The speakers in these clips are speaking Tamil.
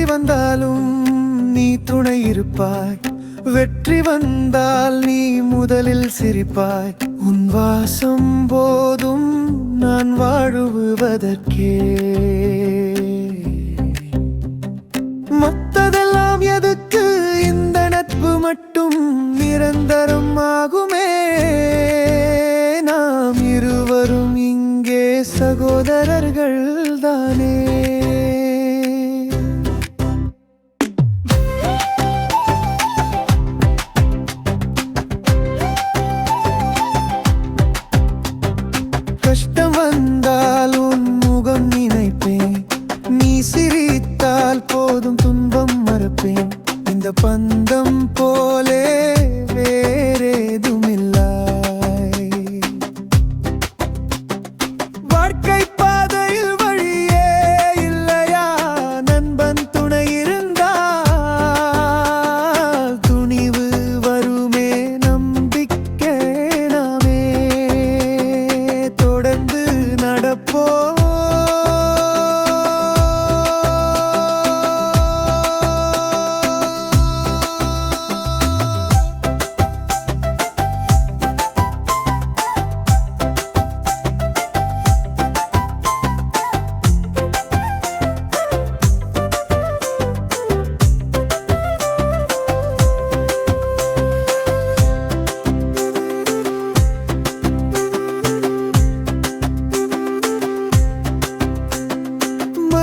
தோல்வி வந்தாலும் நீ துணை இருப்பாய். வெற்றி வந்தால் நீ முதலில் சிரிப்பாய். உன் வாசம் போதும் நான் வாழுவதற்கே. மத்ததெல்லாம் எதுக்கு? இந்த நட்பு மட்டும் நிரந்தரம் ஆகுமே. நாம் இருவரும் இங்கே சகோதரர்கள். இந்த பந்தம் போலே வேறேதுமில்லை வாழ்க்கை பாதையில் வழியே இல்லையா? நண்பன் துணை இருந்தால் துணிவு வருமே நம்பிக்கை நாமே. தொடர்ந்து நடப்போ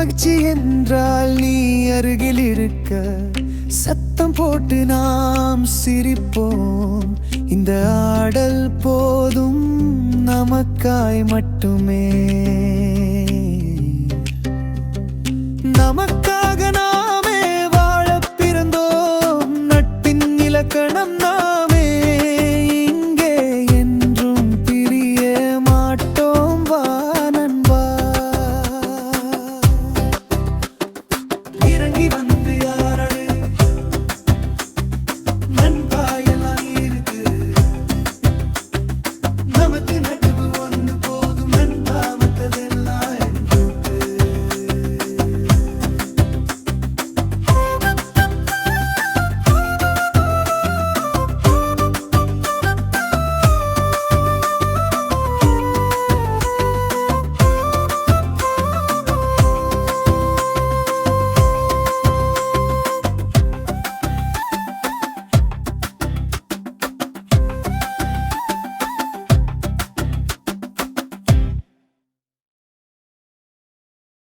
மகிழ்ச்சி என்றால் நீ அருகில் இருக்க. சத்தம் போட்டு நாம் சிரிப்போம். இந்த ஆடல் போதும் நமக்காய் மட்டுமே. நமக்காக நாமே வாழ பிறந்தோம். நட்பின் இலக்கணம் நான்